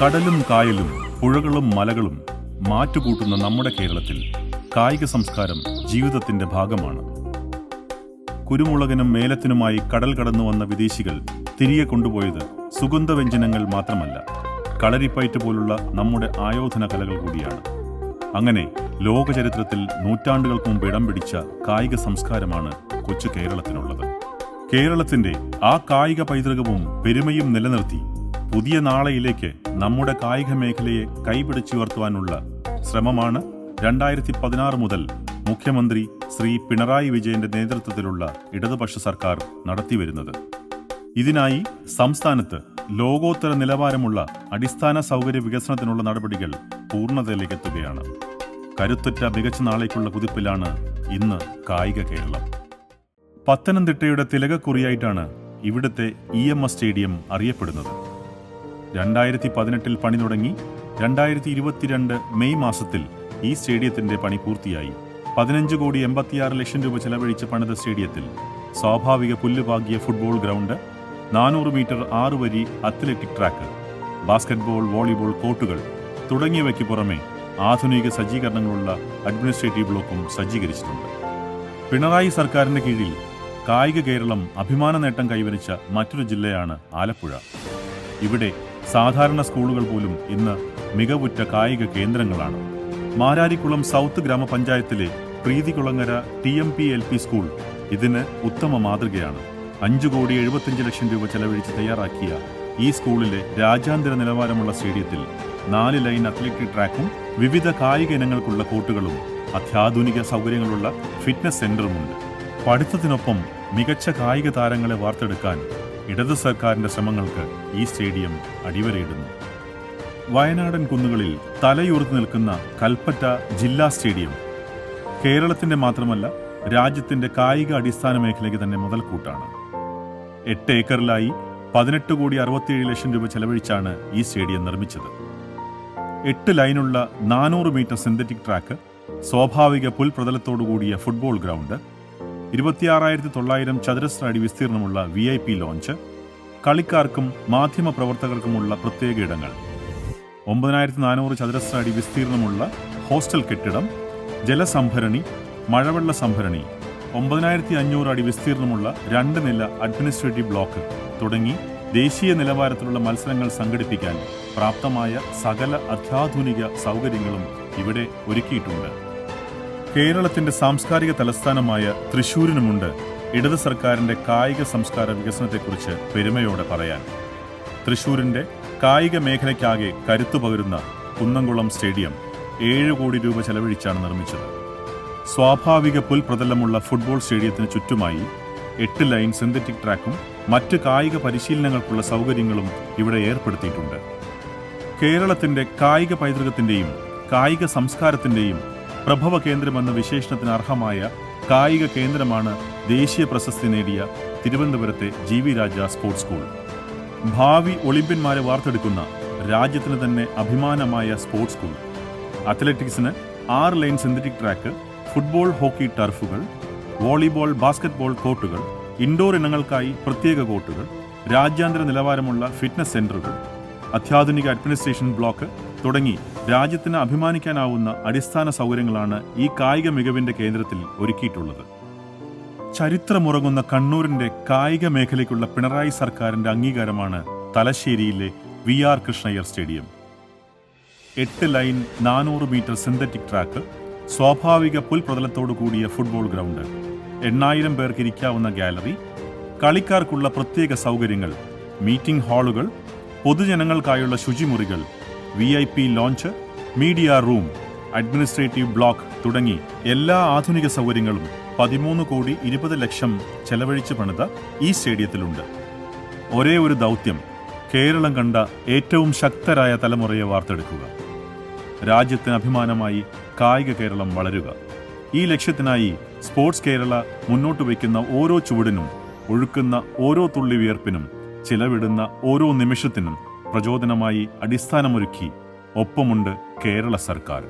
കടലും കായലും പുഴകളും മലകളും മാറ്റുകൂട്ടുന്ന നമ്മുടെ കേരളത്തിൽ കായിക സംസ്കാരം ജീവിതത്തിന്റെ ഭാഗമാണ്. കുരുമുളകിനും മേലത്തിനുമായി കടൽ കടന്നു വന്ന വിദേശികൾ തിരികെ കൊണ്ടുപോയത് സുഗന്ധവ്യഞ്ജനങ്ങൾ മാത്രമല്ല കളരിപ്പയറ്റ് പോലുള്ള നമ്മുടെ ആയോധന കലകൾ കൂടിയാണ്. അങ്ങനെ ലോകചരിത്രത്തിൽ നൂറ്റാണ്ടുകൾക്ക് മുമ്പ് ഇടം പിടിച്ച കായിക സംസ്കാരമാണ് കൊച്ചു കേരളത്തിനുള്ളത്. കേരളത്തിന്റെ ആ കായിക പൈതൃകവും പെരുമയും നിലനിർത്തി പുതിയ നാളെയിലേക്ക് നമ്മുടെ കായിക മേഖലയെ കൈപിടിച്ചുയർത്തുവാനുള്ള ശ്രമമാണ് രണ്ടായിരത്തി പതിനാറ് മുതൽ മുഖ്യമന്ത്രി ശ്രീ പിണറായി വിജയന്റെ നേതൃത്വത്തിലുള്ള ഇടതുപക്ഷ സർക്കാർ നടത്തിവരുന്നത്. ഇതിനായി സംസ്ഥാനത്ത് ലോകോത്തര നിലവാരമുള്ള അടിസ്ഥാന സൗകര്യ വികസനത്തിനുള്ള നടപടികൾ പൂർണതയിലേക്കെത്തുകയാണ്. കരുത്തുറ്റ മികച്ച നാളേക്കുള്ള കുതിപ്പിലാണ് ഇന്ന് കായിക കേരളം. പത്തനംതിട്ടയുടെ തിലകക്കുറിയായിട്ടാണ് ഇവിടുത്തെ ഇ എം എസ് സ്റ്റേഡിയം അറിയപ്പെടുന്നത്. രണ്ടായിരത്തി പതിനെട്ടിൽ പണി തുടങ്ങി രണ്ടായിരത്തി ഇരുപത്തിരണ്ട് മെയ് മാസത്തിൽ ഈ സ്റ്റേഡിയത്തിന്റെ പണി പൂർത്തിയായി. പതിനഞ്ച് കോടി എൺപത്തിയാറ് ലക്ഷം രൂപ ചെലവഴിച്ച് പണിത സ്റ്റേഡിയത്തിൽ സ്വാഭാവിക പുല്ലുപാകിയ ഫുട്ബോൾ ഗ്രൗണ്ട് നാനൂറ് മീറ്റർ ആറ് വരി അത്ലറ്റിക് ട്രാക്ക് ബാസ്കറ്റ്ബോൾ വോളിബോൾ കോർട്ടുകൾ തുടങ്ങിയവയ്ക്ക് പുറമെ ആധുനിക സജ്ജീകരണങ്ങളുള്ള അഡ്മിനിസ്ട്രേറ്റീവ് ബ്ലോക്കും സജ്ജീകരിച്ചിട്ടുണ്ട്. പിണറായി സർക്കാരിന്റെ കീഴിൽ കായിക കേരളം അഭിമാന നേട്ടം കൈവരിച്ച മറ്റൊരു ജില്ലയാണ് ആലപ്പുഴ. ഇവിടെ സാധാരണ സ്കൂളുകൾ പോലും ഇന്ന് മികവുറ്റ കായിക കേന്ദ്രങ്ങളാണ്. മാരാരിക്കുളം സൗത്ത് ഗ്രാമപഞ്ചായത്തിലെ Preethikulangara T M P L P school ഇതിന് ഉത്തമ മാതൃകയാണ്. അഞ്ചു കോടി എഴുപത്തിയഞ്ച് ലക്ഷം രൂപ ചെലവഴിച്ച് തയ്യാറാക്കിയ ഈ സ്കൂളിലെ രാജ്യാന്തര നിലവാരമുള്ള സ്റ്റേഡിയത്തിൽ നാല് ലൈൻ അത്ലറ്റിക് ട്രാക്കും വിവിധ കായിക ഇനങ്ങൾക്കുള്ള കോർട്ടുകളും അത്യാധുനിക സൗകര്യങ്ങളുള്ള ഫിറ്റ്നസ് സെന്ററുമുണ്ട്. പഠിത്തത്തിനൊപ്പം മികച്ച കായിക താരങ്ങളെ വാർത്തെടുക്കാൻ ഇടത് സർക്കാരിന്റെ ശ്രമങ്ങൾക്ക് ഈ സ്റ്റേഡിയം അടിവരയിടുന്നു. വയനാടൻ കുന്നുകളിൽ തലയുയർത്തി നിൽക്കുന്ന കൽപ്പറ്റ ജില്ലാ സ്റ്റേഡിയം കേരളത്തിന്റെ മാത്രമല്ല രാജ്യത്തിന്റെ കായിക അടിസ്ഥാന മേഖലയ്ക്ക് തന്നെ മുതൽക്കൂട്ടാണ്. എട്ട് ഏക്കറിലായി പതിനെട്ട് കോടി അറുപത്തിയേഴ് ലക്ഷം രൂപ ചെലവഴിച്ചാണ് ഈ സ്റ്റേഡിയം നിർമ്മിച്ചത്. എട്ട് ലൈനുള്ള നാനൂറ് മീറ്റർ സിന്തറ്റിക് ട്രാക്ക് സ്വാഭാവിക പുൽപ്രതലത്തോടുകൂടിയ ഫുട്ബോൾ ഗ്രൗണ്ട് ഇരുപത്തിയാറായിരത്തി തൊള്ളായിരം ചതുരശ്ര അടി വിസ്തീർണമുള്ള വി ഐ പി ലോഞ്ച് കളിക്കാർക്കും മാധ്യമ പ്രവർത്തകർക്കുമുള്ള പ്രത്യേക ഇടങ്ങൾ ഒമ്പതിനായിരത്തി നാനൂറ് ചതുരശ്ര അടി വിസ്തീർണമുള്ള ഹോസ്റ്റൽ കെട്ടിടം ജലസംഭരണി മഴവെള്ള സംഭരണി ഒമ്പതിനായിരത്തി അഞ്ഞൂറ് അടി വിസ്തീർണമുള്ള രണ്ട് നില അഡ്മിനിസ്ട്രേറ്റീവ് ബ്ലോക്ക് തുടങ്ങി ദേശീയ നിലവാരത്തിലുള്ള മത്സരങ്ങൾ സംഘടിപ്പിക്കാൻ പ്രാപ്തമായ സകല അത്യാധുനിക സൗകര്യങ്ങളും ഇവിടെ ഒരുക്കിയിട്ടുണ്ട്. കേരളത്തിന്റെ സാംസ്കാരിക തലസ്ഥാനമായ തൃശൂരിനുമുണ്ട് ഇടത് സർക്കാരിന്റെ കായിക സംസ്കാര വികസനത്തെക്കുറിച്ച് പെരുമയോടെ പറയാൻ. തൃശൂരിന്റെ കായിക മേഖലയ്ക്കാകെ കരുത്തു പകരുന്ന കുന്നംകുളം സ്റ്റേഡിയം ഏഴ് കോടി രൂപ ചെലവഴിച്ചാണ് നിർമ്മിച്ചത്. സ്വാഭാവിക പുൽപ്രതലമുള്ള ഫുട്ബോൾ സ്റ്റേഡിയത്തിന് ചുറ്റുമായി എട്ട് ലൈൻ സിന്തറ്റിക് ട്രാക്കും മറ്റ് കായിക പരിശീലനങ്ങൾക്കുള്ള സൗകര്യങ്ങളും ഇവിടെ ഏർപ്പെടുത്തിയിട്ടുണ്ട്. കേരളത്തിന്റെ കായിക പൈതൃകത്തിന്റെയും കായിക സംസ്കാരത്തിന്റെയും പ്രഭവ കേന്ദ്രമെന്ന വിശേഷണത്തിന് അർഹമായ കായിക കേന്ദ്രമാണ് ദേശീയ പ്രശസ്തി നേടിയ തിരുവനന്തപുരത്തെ G V Raja sports school. ഭാവി ഒളിമ്പ്യന്മാരെ വാർത്തെടുക്കുന്ന രാജ്യത്തിന് തന്നെ അഭിമാനമായ സ്പോർട്സ് സ്കൂൾ. അത്ലറ്റിക്സിന് ആറ് line synthetic track football hockey ടർഫുകൾ volleyball basketball കോർട്ടുകൾ ഇൻഡോർ ഇനങ്ങൾക്കായി പ്രത്യേക കോർട്ടുകൾ രാജ്യാന്തര നിലവാരമുള്ള ഫിറ്റ്നസ് സെന്ററുകൾ അത്യാധുനിക അഡ്മിനിസ്ട്രേഷൻ ബ്ലോക്ക് തുടങ്ങി രാജ്യത്തിന് അഭിമാനിക്കാനാവുന്ന അടിസ്ഥാന സൗകര്യങ്ങളാണ് ഈ കായിക മികവിന്റെ കേന്ദ്രത്തിൽ ഒരുക്കിയിട്ടുള്ളത്. ചരിത്രമുറങ്ങുന്ന കണ്ണൂരിന്റെ കായിക മേഖലയ്ക്കുള്ള പിണറായി സർക്കാരിന്റെ അംഗീകാരമാണ് തലശ്ശേരിയിലെ വി ആർ കൃഷ്ണയ്യർ സ്റ്റേഡിയം. എട്ട് ലൈൻ നാനൂറ് മീറ്റർ സിന്തറ്റിക് ട്രാക്ക് സ്വാഭാവിക പുൽപ്രതലത്തോടു കൂടിയ ഫുട്ബോൾ ഗ്രൗണ്ട് എണ്ണായിരം പേർക്ക് ഇരിക്കാവുന്ന ഗാലറി കളിക്കാർക്കുള്ള പ്രത്യേക സൗകര്യങ്ങൾ മീറ്റിംഗ് ഹാളുകൾ പൊതുജനങ്ങൾക്കായുള്ള ശുചിമുറികൾ V I P lounge media room administrative block തുടങ്ങി എല്ലാ ആധുനിക സൗകര്യങ്ങളും പതിമൂന്ന് കോടി ഇരുപത് ലക്ഷം ചെലവഴിച്ച് പണിത ഈ സ്റ്റേഡിയത്തിലുണ്ട്. ഒരേ ഒരു ദൗത്യം കേരളം കണ്ട ഏറ്റവും ശക്തരായ തലമുറയെ വാർത്തെടുക്കുക. രാജ്യത്തിന് അഭിമാനമായി കായിക കേരളം വളരുക. ഈ ലക്ഷ്യത്തിനായി സ്പോർട്സ് കേരള മുന്നോട്ട് വയ്ക്കുന്ന ഓരോ ചുവടിനും ഒഴുക്കുന്ന ഓരോ തുള്ളി വിയർപ്പിനും ചിലവിടുന്ന ഓരോ നിമിഷത്തിനും പ്രചോദനമായി അടിസ്ഥാനമൊരുക്കി. ഒപ്പമുണ്ട് കേരള സർക്കാർ.